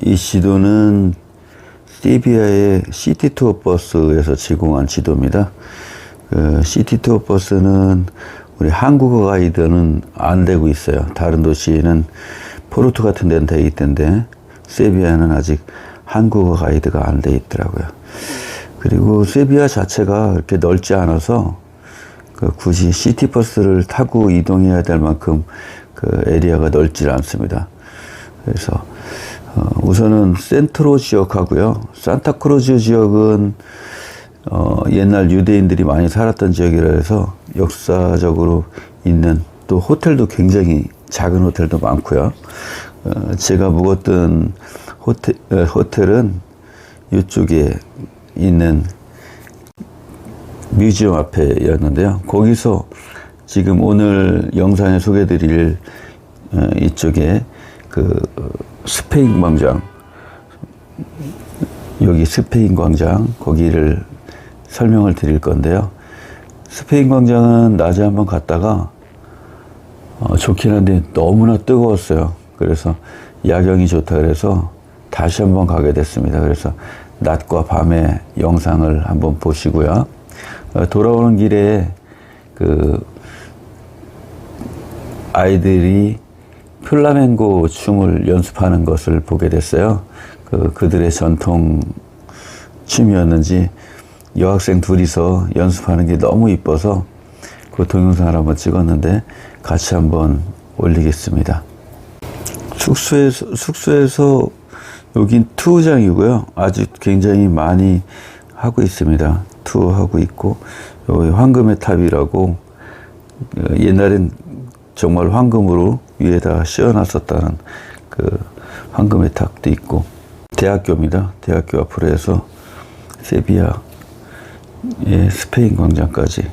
이 지도는 세비야의 시티 투어 버스에서 제공한 지도입니다. 그 시티 투어 버스는 우리 한국어 가이드는 안 되고 있어요. 다른 도시에는 포르투 같은 데는 돼 있던데 세비야는 아직 한국어 가이드가 안 돼 있더라고요. 그리고 세비야 자체가 그렇게 넓지 않아서 그 굳이 시티버스를 타고 이동해야 될 만큼 그 에리아가 넓지 않습니다. 그래서 어, 우선은 센트로 지역하고요. 산타크루즈 지역은 어, 옛날 유대인들이 많이 살았던 지역이라 해서 역사적으로 있는 또 호텔도 굉장히 작은 호텔도 많고요. 어, 제가 묵었던 호텔, 어, 호텔은 이쪽에 있는 뮤지엄 앞에였는데요. 거기서 지금 오늘 영상에 소개드릴 어, 이쪽에 그 스페인 광장 여기 스페인 광장 거기를 설명을 드릴 건데요. 스페인 광장은 낮에 한번 갔다가 어, 좋긴 한데 너무나 뜨거웠어요. 그래서 야경이 좋다 그래서 다시 한번 가게 됐습니다. 그래서 낮과 밤의 영상을 한번 보시고요. 어, 돌아오는 길에 그 아이들이 플라멩고 춤을 연습하는 것을 보게 됐어요. 그 그들의 전통 춤이었는지 여학생 둘이서 연습하는 게 너무 이뻐서 그 동영상을 한번 찍었는데 같이 한번 올리겠습니다. 숙소에서 숙소에서 여긴 투어장이고요. 아직 굉장히 많이 하고 있습니다. 투어하고 있고 여기 황금의 탑이라고 어, 옛날엔 정말 황금으로 위에다 씌워놨었다는 그 황금의 탑도 있고 대학교입니다. 대학교 앞으로 해서 세비야의 스페인 광장까지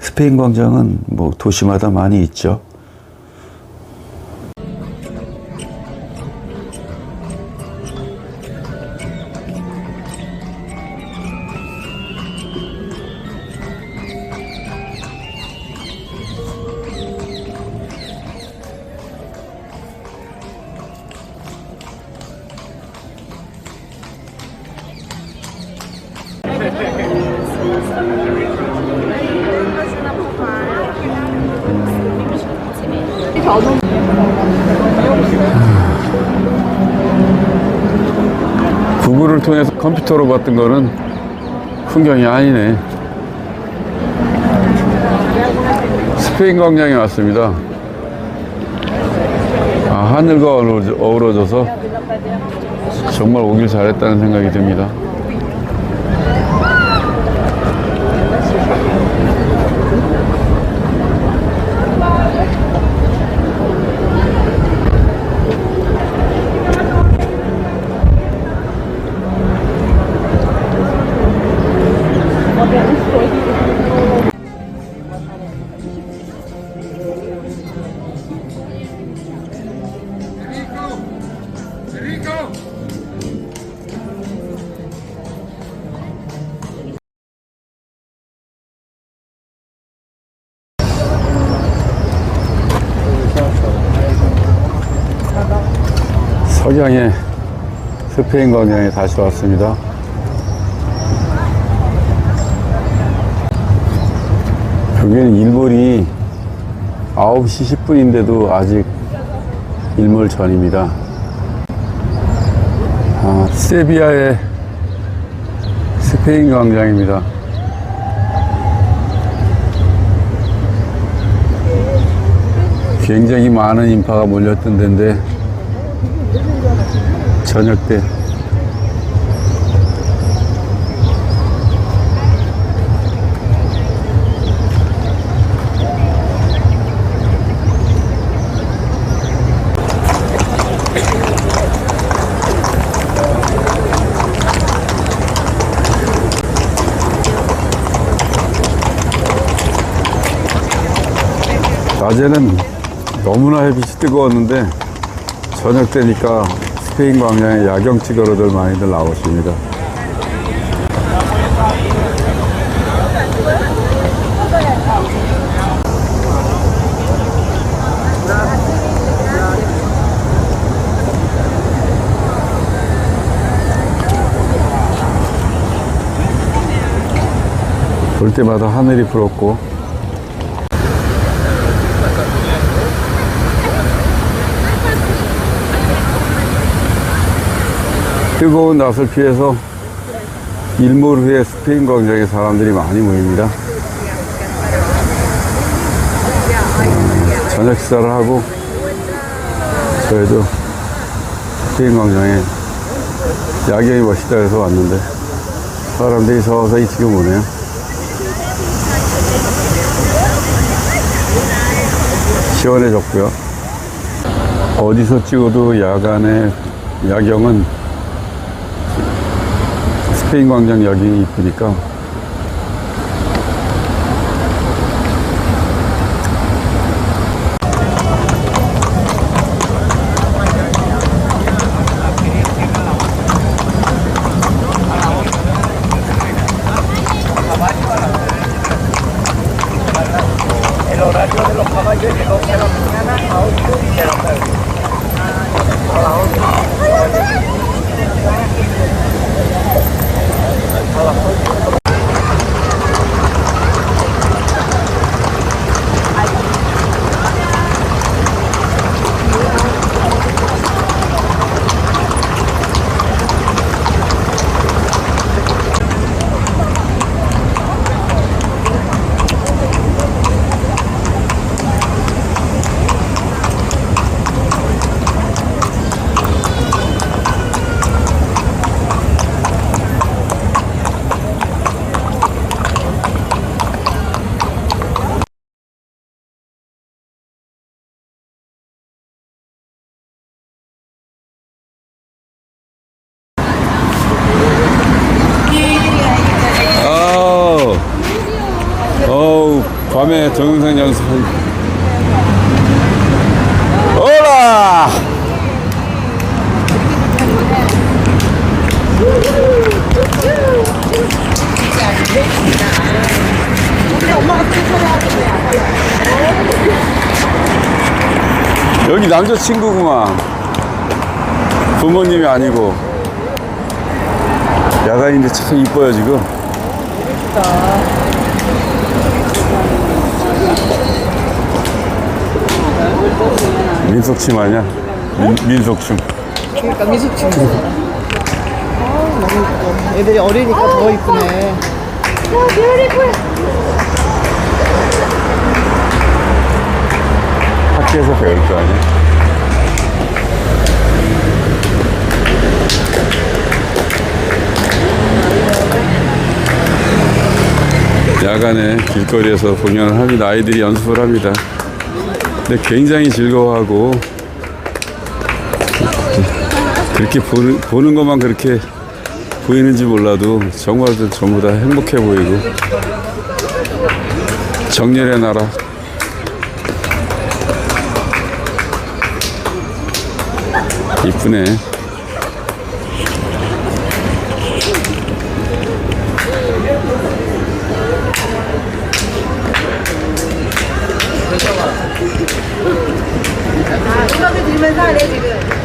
스페인 광장은 뭐 도시마다 많이 있죠. 구글을 통해서 컴퓨터로 봤던 거는 풍경이 아니네. 스페인 광장에 왔습니다. 아, 하늘과 어우러져- 어우러져서 정말 오길 잘했다는 생각이 듭니다. 석양의 스페인 광장에 다시 왔습니다. 여기는 일몰이 9시 10분인데도 아직 일몰 전입니다. 아, 세비야의 스페인 광장입니다. 굉장히 많은 인파가 몰렸던 데인데 저녁 때 낮에는 너무나 햇빛이 뜨거웠는데 저녁 되니까 스페인 광야의 야경 찍으러들 많이들 나오십니다. 볼 때마다 하늘이 부럽고 뜨거운 낯을 피해서 일몰 후에 스페인 광장에 사람들이 많이 모입니다. 음, 저녁 식사를 하고 저희도 스페인 광장에 야경이 멋있다 해서 왔는데 사람들이 서서히 지금 오네요. 시원해졌고요. 어디서 찍어도 야간의 야경은 스페인 광장 야경이 이쁘니까. 아우, 어우, 밤에 동영상 연습. 오라! 여기 남자친구구만. 부모님이 아니고. 야간인데 참 이뻐요, 지금. 민속춤 아니야? 민, 민속춤. 그러니까 미숙충. 이뻐. 애들이 어리니까 더 이쁘네. 학교에서 배울 거 아니야? 야간에 길거리에서 공연을 합니다. 아이들이 연습을 합니다. 근데 굉장히 즐거워하고 그렇게 보는, 보는 것만 그렇게 보이는지 몰라도 정말 전부 다 행복해 보이고 정열의 나라 이쁘네. 이렇게 들면서 하래 지금